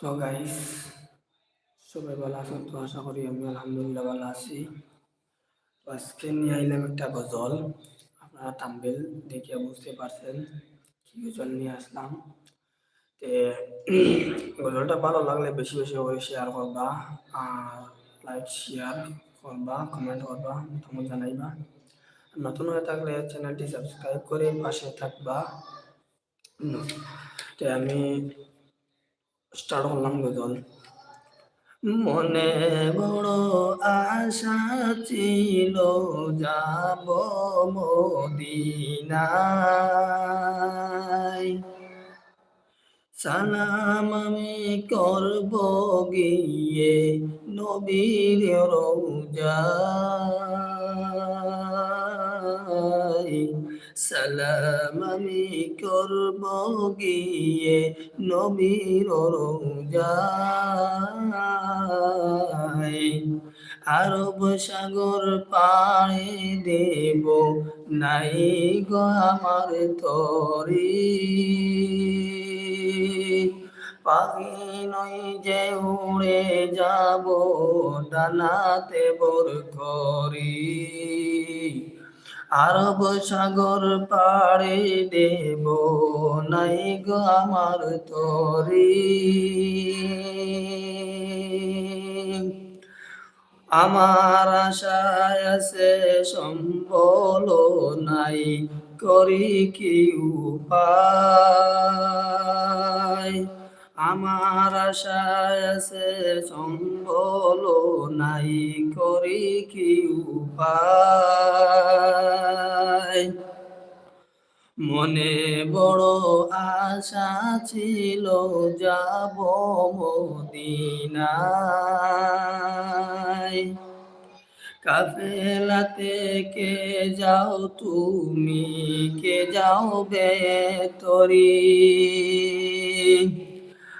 তো গাইস সবাই ভালো আছেন? তো আশা করি আমি আলহামদুলিল্লাহ ভালো আছি। তো আজকে নিয়ে আইলাম একটা গজল। আপনারা থাম্বেল দেখে বুঝতে পারছেন কি গজল নিয়ে আসলাম। তে গজলটা ভালো লাগলে বেশি বেশি করে শেয়ার করবা আর লাইক শেয়ার করবা কমেন্ট করবা মতামত জানাইবা। নতুন হয়ে থাকলে চ্যানেলটি সাবস্ক্রাইব করে পাশে থাকবা। তে আমি স্টার্ট করলাম গজল মনে বড় আশা ছিল, যাব মদিনায়। সালাম আমি করব গিয়ে নবীর রোজায় সালাম আমি করব গিয়ে নবীর রোজায়। আরব সাগর পাড়ে দেব, নাই গো আমার তরি। পাখি নই যে উড়ে যাব, ডানাতে বর করি আরব সাগর পাড়ে দেব নাই গো আমার তরি। আমার আশায় আছে সম্বল নাই, করি কি উপায় আমার আশায় আছে সম্বল নাই করি কি উপায়। মনে বড় আশা ছিল যাব মদিনায়। কাফেলাতে কে যাও, তুমি কে যাও বেতরি।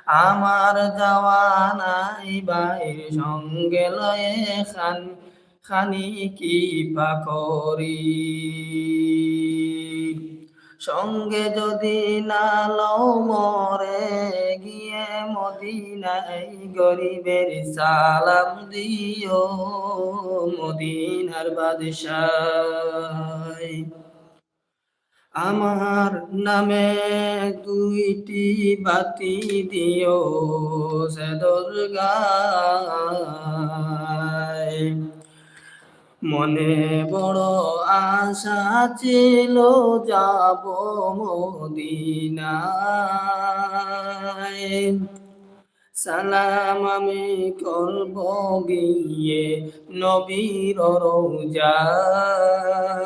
আমার যাওয়া নাই বাইর সঙ্গে লয়ে খান খানি কি পাকরি সঙ্গে যদি না লও মরে গিয়ে মদিনাই গরিবের সালাম দিও, মদিনার বাদশাহ আমার নামে দুইটি বাতি দিও, সে দুর্গায়। মনে বড় আশা ছিল যাব মদিনায়। সালাম আমি করব গিয়ে নবীর রোজায়।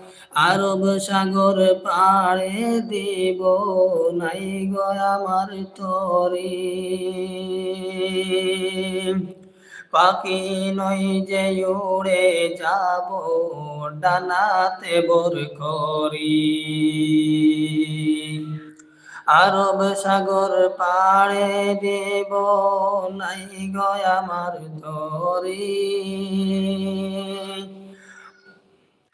আরব সাগর পাড়ে দিব নাই গো আমার তরি। পাখি নই যে উড়ে যাব, ডানাতে বর করি। আরব সাগর পাড়ে দেব নাই গয় আমার তরি।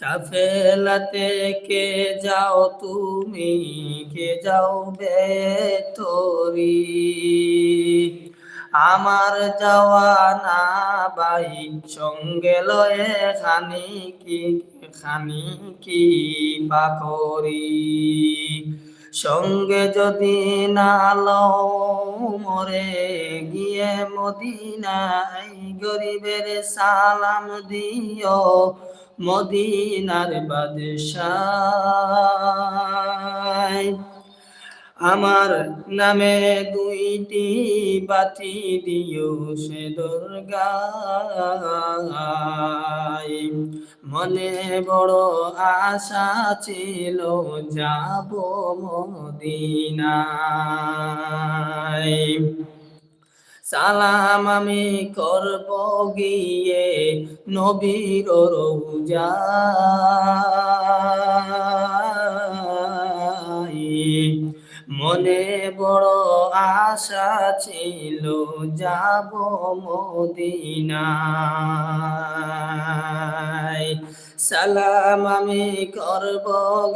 কাফেলাতে কে যাও তুমি? কে যাও বেতরি আমার যাওয়া না বাই সঙ্গে লয়ে খানি কি খানি কি পাকরি সঙ্গে যদি না লও মরে, গিয়ে মদিনাই গরিবের সালাম দিও। মদিনার বাদশাহ আমার নামে দুইটি বাতি দিও সে দুর্গায়। মনে বড় আশা ছিল যাব মদিনায়। সালাম আমি করব গিয়ে নবীর রোজা। মনে বড় আশা ছিল, যাব মদিনায়। সালাম আমি করব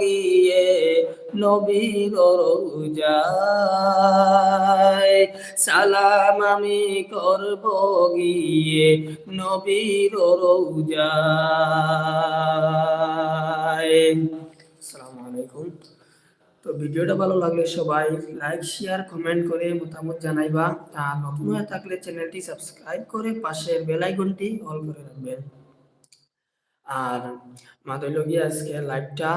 গিয়ে নবীর রোজায়। সালাম আমি করব গিয়ে নবীর রোজায়। আসসালামু আলাইকুম। তো ভিডিওটা ভালো লাগলে সবাই লাইক শেয়ার কমেন্ট করে মতামত জানাইবা। আর নতুন হয়ে থাকলে চ্যানেলটি সাবস্ক্রাইব করে পাশের বেল আইকনটি অল করে রাখবেন। আর মাদলগিয়া আজকে লাইভটা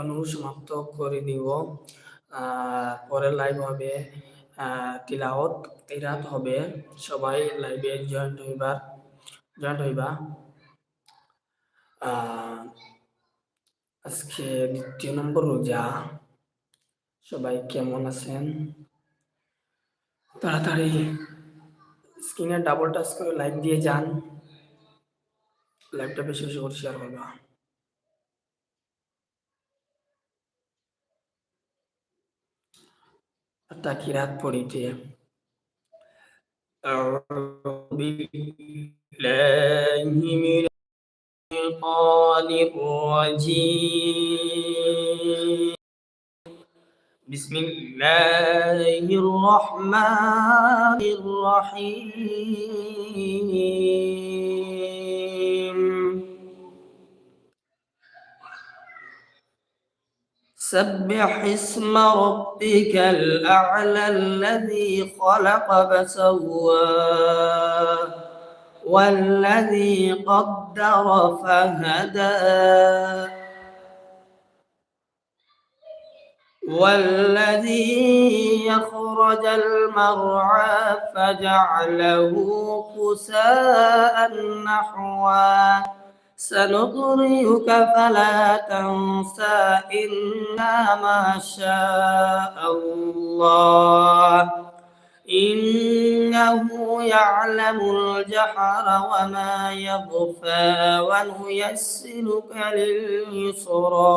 অনুসমাপ্ত করে দিব পরের লাইভ হবে তিলাওত। তিরাত হবে। সবাই লাইভে জয়েন্ট হইবার জয়েন্ট হইবা। আজকে দ্বিতীয় নম্বর রোজা। সবাই কেমন আছেন তাড়াতাড়ি স্ক্রিনে ডাবল টাচ করে লাইক দিয়ে যান লাইভটা বেশি বেশি করে শেয়ার করবা তাকিরাত পড়িতে أعوذ بالله من الشيطان الرجيم بسم الله الرحمن الرحيم. سبح اسم ربك الأعلى الذي خلق فسوى والذي قدر فهدى. والذي يخرج المرعى فجعله كساء نحوا سنقرئك فلا تنسى إلا ما شاء الله. إنه يعلم الجحر وما يخفى ونيسرك لليسرى.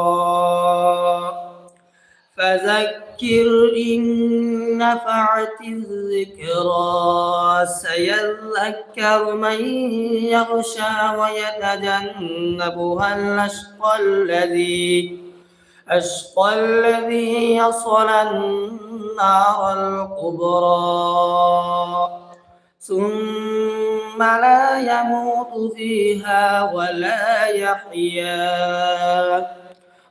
فذكر إن نفعت الذكرى. سيذكر من يغشى ويتجنبها الأشقى الذي أشقى الذي يصل النار الكبرى. ثم لا يموت فيها ولا يحيا.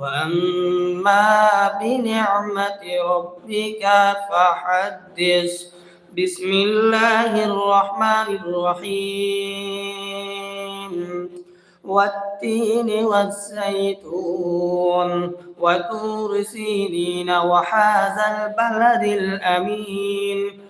وأما بنعمة ربك فحدث بسم الله الرحمن الرحيم والتين والزيتون وتور سينين وحاذا البلد الأمين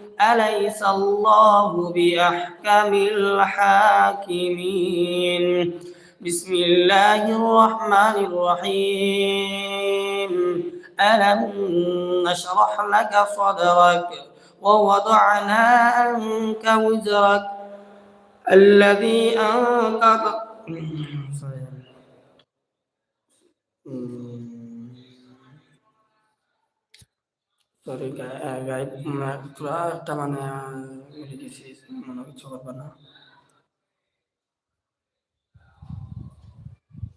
أليس الله بأحكم الحاكمين؟ بسم الله الرحمن الرحيم. ألم نشرح لك صدرك ووضعنا عنك وزرك؟ الذي أنقض সরি গায়ে পুরো একটা মানে মিলে গেছি কিছু করবে না।